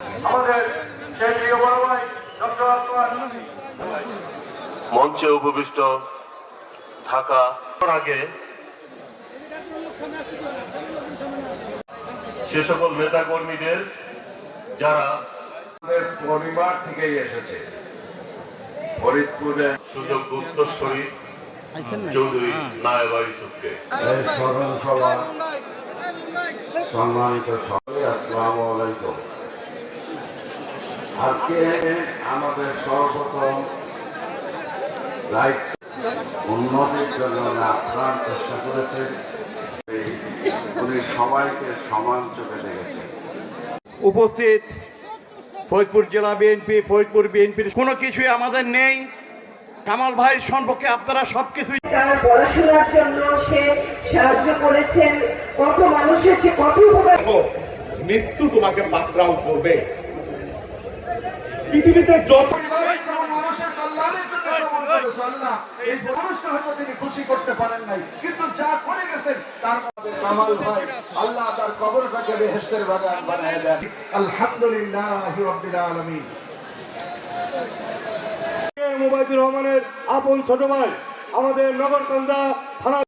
আমাদের সেই বড় ভাই ডক্টর মঞ্চে উপবিষ্ট থাকা আগে সে সকল নেতা কর্মীদের যারা পরিবার থেকেই এসেছে ফরিদপুরে সুযোগ উত্তরস্বরী চৌধুরী নায়েব ইউসুফকে। স্মরণ সভা সম্মানিত সবাই আসসালামু আলাইকুম। আজকে আমাদের সর্বপ্রথম দায়িত্ব উন্নতির জন্য আপ্রাণ চেষ্টা করেছেন উনি সবাইকে সমান চোখে দেখেছেন উপস্থিত ফরিদপুর জেলা বিএনপি ফরিদপুর বিএনপির কোনো কিছুই আমাদের নেই। কামাল ভাইয়ের সম্পর্কে আপনারা সব কিছুই তার পড়াশোনার জন্য সে সাহায্য করেছেন। কত মানুষের যে কত উপকার মৃত্যু তোমাকে পাকড়াও করবে। পৃথিবীতে যত মানুষের কল্যাণের জন্য কবুল করেছে আল্লাহ। এই মানুষকে হয়তো তিনি খুশি করতে পারেন নাই কিন্তু যা করে গেছেন তার কামাল ভাই আল্লাহ তার কবরটাকে বেহেশতের বাগান বানায় দেন। আলহামদুলিল্লাহ রাব্বিল আলামিন। মুবাইদুর রহমানের আপন ছোট ভাই আমাদের নগরকান্দা থানা